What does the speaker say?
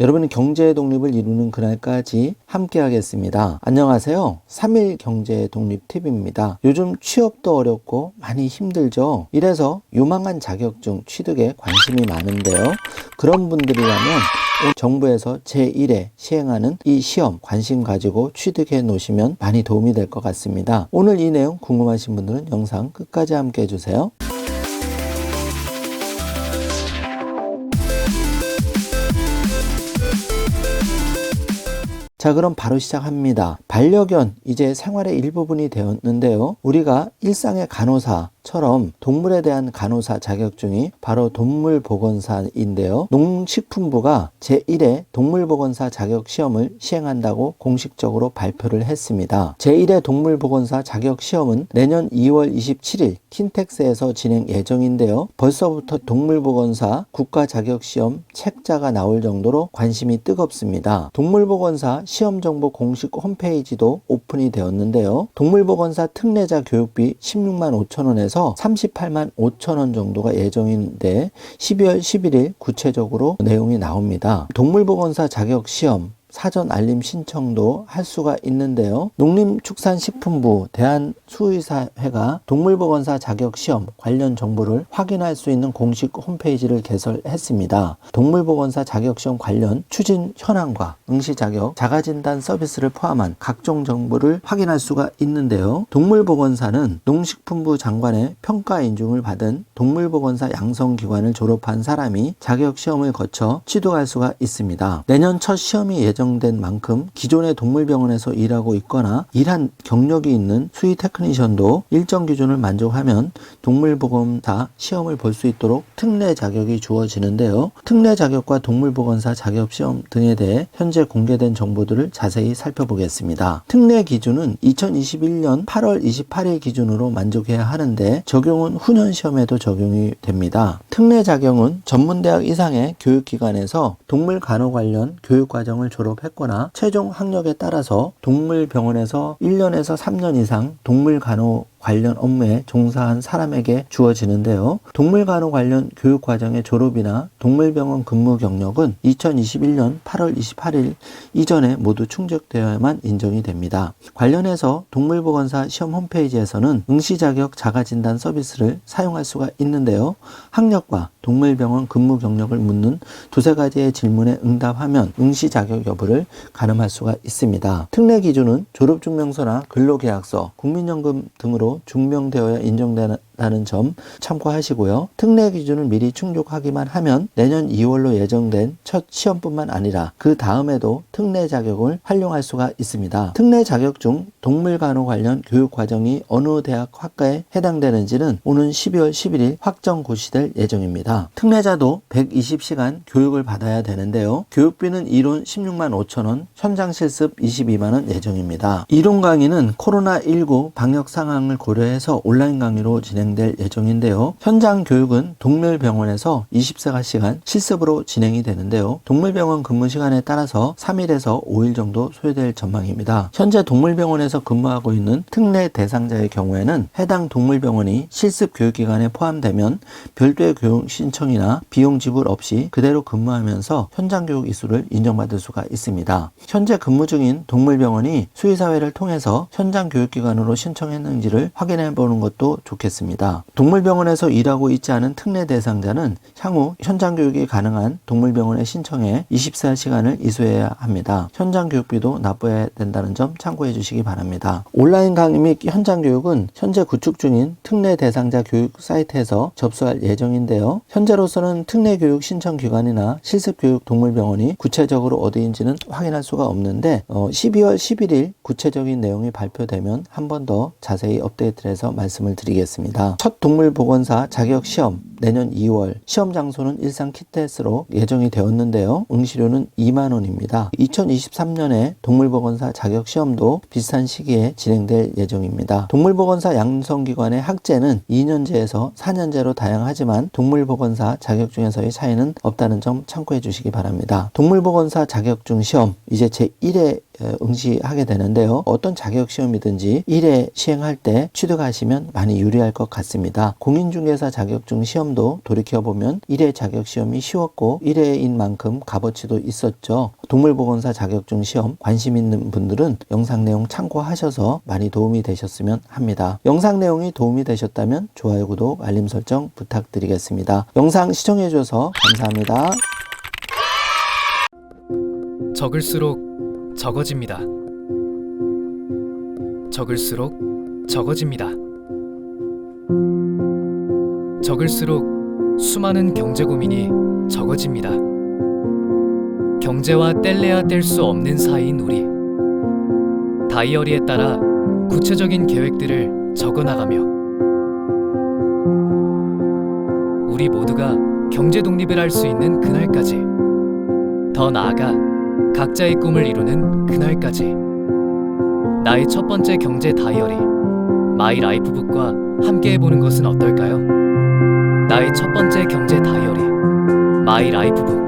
여러분은 경제의 독립을 이루는 그날까지 함께 하겠습니다. 안녕하세요. 3일 경제의 독립 팁입니다. 요즘 취업도 어렵고 많이 힘들죠. 이래서 유망한 자격증 취득에 관심이 많은데요. 그런 분들이라면 정부에서 제1회 시행하는 이 시험 관심 가지고 취득해 놓으시면 많이 도움이 될 것 같습니다. 오늘 이 내용 궁금하신 분들은 영상 끝까지 함께 해주세요. 자, 그럼 바로 시작합니다. 반려견, 이제 생활의 일부분이 되었는데요. 우리가 일상의 간호사 처럼 동물에 대한 간호사 자격증이 바로 동물보건사인데요. 농식품부가 제1회 동물보건사 자격시험을 시행한다고 공식적으로 발표를 했습니다. 제1회 동물보건사 자격시험은 내년 2월 27일 킨텍스에서 진행 예정인데요. 벌써부터 동물보건사 국가자격시험 책자가 나올 정도로 관심이 뜨겁습니다. 동물보건사 시험정보 공식 홈페이지도 오픈이 되었는데요. 동물보건사 특례자 교육비 16만 5천 원에서 38만 5천 원 정도가 예정인데 12월 11일 구체적으로 내용이 나옵니다. 동물보건사 자격시험 사전 알림 신청도 할 수가 있는데요. 농림축산식품부 대한수의사회가 동물보건사 자격시험 관련 정보를 확인할 수 있는 공식 홈페이지를 개설했습니다. 동물보건사 자격시험 관련 추진 현황과 응시 자격, 자가진단 서비스를 포함한 각종 정보를 확인할 수가 있는데요. 동물보건사는 농식품부 장관의 평가 인증을 받은 동물보건사 양성기관을 졸업한 사람이 자격시험을 거쳐 취득할 수가 있습니다. 내년 첫 시험이 예정 예정된 만큼 기존의 동물병원에서 일하고 있거나 일한 경력이 있는 수의 테크니션도 일정 기준을 만족하면 동물보건사 시험을 볼 수 있도록 특례 자격이 주어지는데요. 특례 자격과 동물보건사 자격 시험 등에 대해 현재 공개된 정보들을 자세히 살펴보겠습니다. 특례 기준은 2021년 8월 28일 기준으로 만족해야 하는데 적용은 후년 시험에도 적용이 됩니다. 특례 자격은 전문대학 이상의 교육기관에서 동물 간호 관련 교육 과정을 졸업 했거나 최종 학력에 따라서 동물병원에서 1년에서 3년 이상 동물 간호 관련 업무에 종사한 사람에게 주어지는데요. 동물간호 관련 교육 과정의 졸업이나 동물병원 근무 경력은 2021년 8월 28일 이전에 모두 충족되어야만 인정이 됩니다. 관련해서 동물보건사 시험 홈페이지에서는 응시 자격 자가 진단 서비스를 사용할 수가 있는데요. 학력과 동물병원 근무 경력을 묻는 두세 가지의 질문에 응답하면 응시 자격 여부를 가늠할 수가 있습니다. 특례 기준은 졸업증명서나 근로계약서, 국민연금 등으로 증명되어야 인정되는 다는 점 참고하시고요. 특례 기준을 미리 충족하기만 하면 내년 2월로 예정된 첫 시험뿐만 아니라 그 다음에도 특례 자격을 활용할 수가 있습니다. 특례 자격 중 동물 간호 관련 교육 과정이 어느 대학 학과에 해당되는지는 오는 12월 11일 확정 고시될 예정입니다. 특례자도 120시간 교육을 받아야 되는데요. 교육비는 이론 16만 5천 원, 현장 실습 22만 원 예정입니다. 이론 강의는 코로나19 방역 상황을 고려해서 온라인 강의로 진행 진행될 예정인데요. 현장 교육은 동물병원에서 24시간 실습으로 진행이 되는데요. 동물병원 근무 시간에 따라서 3일에서 5일 정도 소요될 전망입니다. 현재 동물병원에서 근무하고 있는 특례 대상자의 경우에는 해당 동물병원이 실습 교육 기간에 포함되면 별도의 교육 신청이나 비용 지불 없이 그대로 근무하면서 현장 교육 이수를 인정받을 수가 있습니다. 현재 근무 중인 동물병원이 수의사회를 통해서 현장 교육기관으로 신청했는지를 확인해 보는 것도 좋겠습니다. 있습니다. 동물병원에서 일하고 있지 않은 특례 대상자는 향후 현장 교육이 가능한 동물병원에 신청해 24시간을 이수해야 합니다. 현장 교육비도 납부해야 된다는 점 참고해 주시기 바랍니다. 온라인 강의 및 현장 교육은 현재 구축 중인 특례 대상자 교육 사이트에서 접수할 예정인데요. 현재로서는 특례 교육 신청 기관이나 실습 교육 동물병원이 구체적으로 어디인지는 확인할 수가 없는데 어, 12월 11일 구체적인 내용이 발표되면 한 번 더 자세히 업데이트를 해서 말씀을 드리겠습니다. 첫 동물보건사 자격시험 내년 2월 시험 장소는 일산 키테스로 예정이 되었는데요. 응시료는 2만 원입니다. 2023년에 동물보건사 자격 시험도 비슷한 시기에 진행될 예정입니다. 동물보건사 양성기관의 학제는 2년제에서 4년제로 다양하지만 동물보건사 자격증에서의 차이는 없다는 점 참고해 주시기 바랍니다. 동물보건사 자격증 시험 이제 제 1회 에, 응시하게 되는데요. 어떤 자격 시험이든지 1회 시행할 때 취득하시면 많이 유리할 것 같습니다. 공인중개사 자격증 시험도 돌이켜보면 1회 자격 시험이 쉬웠고 1회인 만큼 값어치도 있었죠. 동물보건사 자격증 시험 관심 있는 분들은 영상 내용 참고하셔서 많이 도움이 되셨으면 합니다. 영상 내용이 도움이 되셨다면 좋아요, 구독, 알림 설정 부탁드리겠습니다. 영상 시청해주셔서 감사합니다. 적을수록 적어집니다. 적을수록 적어집니다. 적을수록 수많은 경제 고민이 적어집니다. 경제와 뗄래야 뗄 수 없는 사이인 우리. 다이어리에 따라 구체적인 계획들을 적어 나가며 우리 모두가 경제 독립을 할 수 있는 그날까지 더 나아가 각자의 꿈을 이루는 그날까지 나의 첫 번째 경제 다이어리 마이 라이프북과 함께 해보는 것은 어떨까요? 나의 첫 번째 경제 다이어리 마이 라이프북